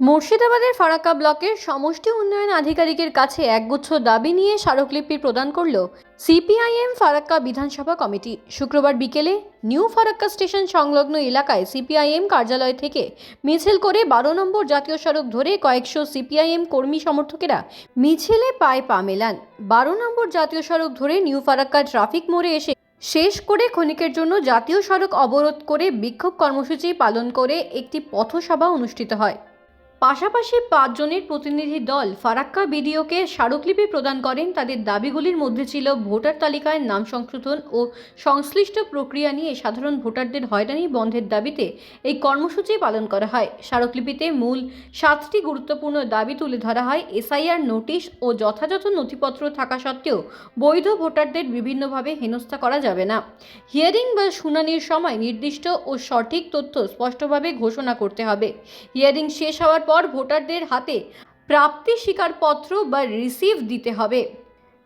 মুর্শিদাবাদের ফারাক্কা ব্লকের সমষ্টি উন্নয়ন আধিকারিকের কাছে একগুচ্ছ দাবি নিয়ে স্মারকলিপি প্রদান করল সিপিআইএম ফারাক্কা বিধানসভা কমিটি। শুক্রবার বিকেলে নিউ ফারাক্কা স্টেশন সংলগ্ন এলাকায় সিপিআইএম কার্যালয় থেকে মিছিল করে বারো নম্বর জাতীয় সড়ক ধরে কয়েকশো সিপিআইএম কর্মী সমর্থকেরা মিছিলে পায়ে পা মেলান। বারো নম্বর জাতীয় সড়ক ধরে নিউ ফারাক্কা ট্রাফিক মোড়ে এসে শেষ করে ক্ষণিকের জন্য জাতীয় সড়ক অবরোধ করে বিক্ষোভ কর্মসূচি পালন করে একটি পথসভা অনুষ্ঠিত হয়। পাশাপাশি পাঁচজনের প্রতিনিধি দল ফারাক্কা বিডিওকে স্মারকলিপি প্রদান করেন। তাদের দাবিগুলির মধ্যে ছিল ভোটার তালিকায় নাম সংশোধন ও সংশ্লিষ্ট প্রক্রিয়া নিয়ে সাধারণ ভোটারদের হয়রানি বন্ধের দাবিতে এই কর্মসূচি পালন করা হয়। স্মারকলিপিতে মূল সাতটি গুরুত্বপূর্ণ দাবি তুলে ধরা হয়। এসআইআর নোটিশ ও যথাযথ নথিপত্র থাকা সত্ত্বেও বৈধ ভোটারদের বিভিন্নভাবে হেনস্থা করা যাবে না। হিয়ারিং বা শুনানির সময় নির্দিষ্ট ও সঠিক তথ্য স্পষ্টভাবে ঘোষণা করতে হবে। হিয়ারিং শেষ হওয়ার পর ভোটারদের হাতে প্রাপ্তি স্বীকারপত্র বা রিসিভ দিতে হবে।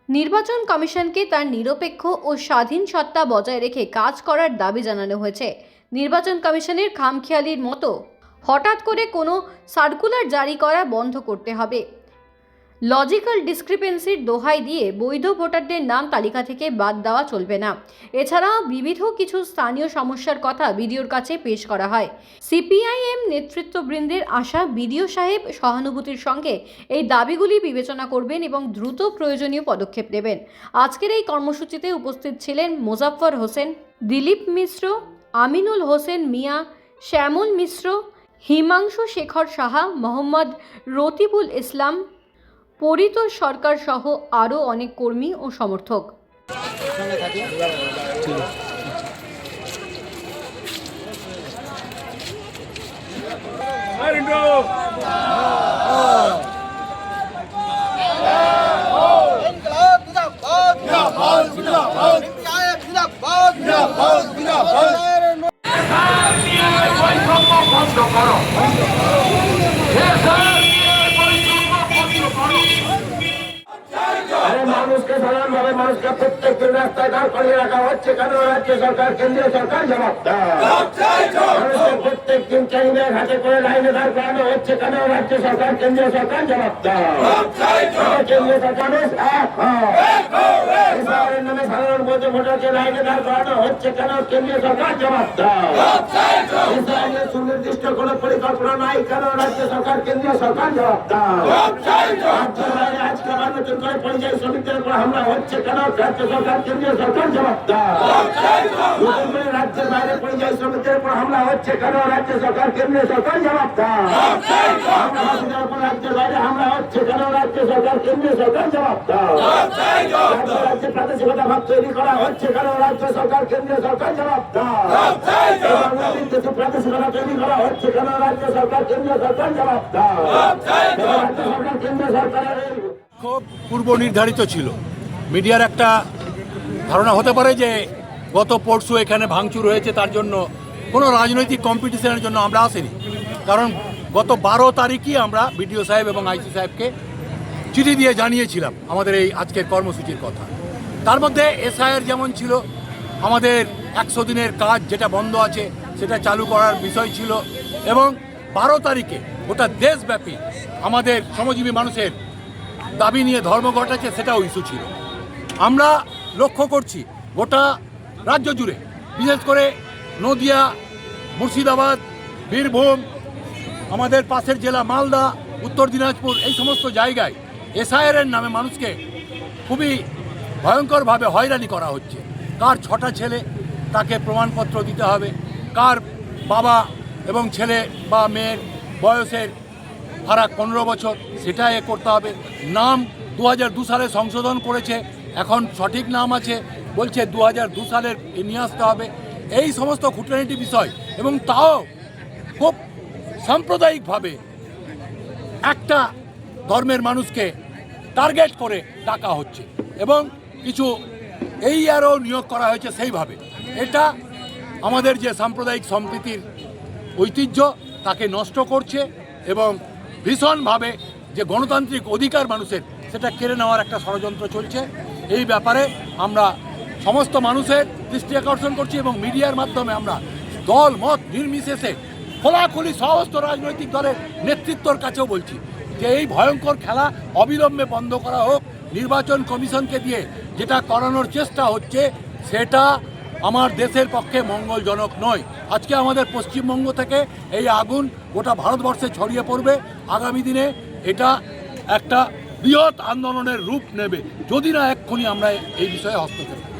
নির্বাচন কমিশনকে তার নিরপেক্ষ ও স্বাধীন সত্তা বজায় রেখে কাজ করার দাবি জানানো হয়েছে। নির্বাচন কমিশনের খামখেয়ালির মতো হঠাৎ করে কোনো সার্কুলার জারি করা বন্ধ করতে হবে। লজিক্যাল ডিসক্রিপেন্সির দোহাই দিয়ে বৈধ ভোটারদের নাম তালিকা থেকে বাদ দেওয়া চলবে না। এছাড়াও বিবিধ কিছু স্থানীয় সমস্যার কথা বিডিওর কাছে পেশ করা হয়। সিপিআইএম নেতৃত্ববৃন্দের আশা বিডিও সাহেব সহানুভূতির সঙ্গে এই দাবিগুলি বিবেচনা করবেন এবং দ্রুত প্রয়োজনীয় পদক্ষেপ নেবেন। আজকের এই কর্মসূচিতে উপস্থিত ছিলেন মোজাফফর হোসেন, দিলীপ মিশ্র, আমিনুল হোসেন মিয়া, শ্যামল মিশ্র, হিমাংশু শেখর সাহা, মোহাম্মদ রতিবুল ইসলাম পরিতোষ সরকার সহ আরও অনেক কর্মী ও সমর্থক। জিন্দাবাদ জিন্দাবাদ জিন্দাবাদ সিপিআইএম জিন্দাবাদ জিন্দাবাদ জিন্দাবাদ বৈষম্য বন্ধ করো দেশের বৈষম্য বন্ধ করো আরে মানুষকে সাধারণভাবে মানুষকে প্রত্যেক দিন রাস্তায় দাঁড় করিয়ে রাখা হচ্ছে কেন? রাজ্য সরকার কেন্দ্রীয় সরকার জবাব মানুষকে প্রত্যেক দিন ট্রেনের হাতে করে লাইনে দাঁড় করানো হচ্ছে কেন? রাজ্য সরকার কেন্দ্রীয় সরকার জবাব কেন্দ্রীয় সরকার নামে সাধারণ ভোটারকে লাইনে দাঁড় করানো হচ্ছে কেন? কেন্দ্রীয় সরকার জবাব দেয় এসআইয়ের সুনির্দিষ্ট কোনো পরিকল্পনা নাই কেন রাজ্য সরকার কেন্দ্রীয় সরকার জবাব দেয় রাজ্যের বাইরে আজকে আবার নতুন করে পরিযায়ী শ্রমিকদের উপর হামলা হচ্ছে কেন রাজ্য সরকার কেন্দ্রীয় সরকার জবাব দেয় নতুন করে রাজ্যের বাইরে পরিযায়ী শ্রমিকদের উপর হামলা হচ্ছে কেন রাজ্য সরকার কেন্দ্রীয় সরকার জবাব দেয় হামলাবাসীদের উপর রাজ্যের বাইরে কেন রাজ্য সরকার কেন্দ্রীয় সরকার জবাব দেয় রাজ্যে প্রাদেশিকতা ভাব তৈরি করা হচ্ছে কেন? রাজ্য সরকার কেন্দ্রীয় সরকার জবাব দেয় এবং প্রাদেশিকতা তৈরি করা হচ্ছে কেন? রাজ্য সরকার কেন্দ্রীয় সরকার জবাব দেয় রাজ্য সরকার কেন্দ্রীয় সরকারের খুব পূর্ব নির্ধারিত ছিল। মিডিয়ার একটা ধারণা হতে পারে যে গত পরশু এখানে ভাঙচুর হয়েছে তার জন্য কোনো রাজনৈতিক কম্পিটিশনের জন্য আমরা আসিনি। কারণ গত বারো তারিখই আমরা বিডিও সাহেব এবং আইসি সাহেবকে চিঠি দিয়ে জানিয়েছিলাম আমাদের এই আজকের কর্মসূচির কথা। তার মধ্যে এসআইআর যেমন ছিল, আমাদের একশো দিনের কাজ যেটা বন্ধ আছে সেটা চালু করার বিষয় ছিল এবং বারো তারিখে গোটা দেশব্যাপী আমাদের শ্রমজীবী মানুষের দাবি নিয়ে ধর্মঘট আছে সেটাও ইস্যু ছিল। আমরা লক্ষ্য করছি গোটা রাজ্য জুড়ে, বিশেষ করে নদিয়া, মুর্শিদাবাদ, বীরভূম আমাদের পাশের জেলা মালদা, উত্তর দিনাজপুর, এই সমস্ত জায়গায় এসআইআর এর নামে মানুষকে খুবই ভয়ঙ্করভাবে হয়রানি করা হচ্ছে। কার ছটা ছেলে তাকে প্রমাণপত্র দিতে হবে? কার বাবা এবং ছেলে বা মেয়ের বয়সের ফারাক পনেরো বছর সেটা এ করতে হবে। নাম দু হাজার দু সালে সংশোধন করেছে, এখন সঠিক নাম আছে, বলছে দু হাজার দু সালের নিয়ে আসতে হবে। এই সমস্ত খুঁটিনাটি বিষয় এবং তাও খুব সাম্প্রদায়িকভাবে একটা ধর্মের মানুষকে টার্গেট করে ডাকা হচ্ছে এবং কিছু এই আরও নিয়োগ করা হয়েছে সেইভাবে। এটা আমাদের যে সাম্প্রদায়িক সম্প্রীতির ঐতিহ্য, তাকে নষ্ট করছে এবং ভীষণভাবে যে গণতান্ত্রিক অধিকার মানুষের, সেটা কেড়ে নেওয়ার একটা ষড়যন্ত্র চলছে। এই ব্যাপারে আমরা সমস্ত মানুষের দৃষ্টি আকর্ষণ করছি এবং মিডিয়ার মাধ্যমে আমরা দল, মত নির্বিশেষে খোলাখুলি সমস্ত রাজনৈতিক দলের নেতৃত্বর কাছেও বলছি যে এই ভয়ঙ্কর খেলা অবিলম্বে বন্ধ করা হোক, নির্বাচন কমিশনকে দিয়ে যেটা করানোর চেষ্টা হচ্ছে, সেটা আমার দেশের পক্ষে মঙ্গলজনক নয়। আজকে আমাদের পশ্চিমবঙ্গ থেকে এই আগুন গোটা ভারতবর্ষে ছড়িয়ে পড়বে। আগামী দিনে এটা একটা বৃহৎ আন্দোলনের রূপ নেবে। যদি না এক্ষুনি আমরা এই বিষয়ে হস্তক্ষেপ।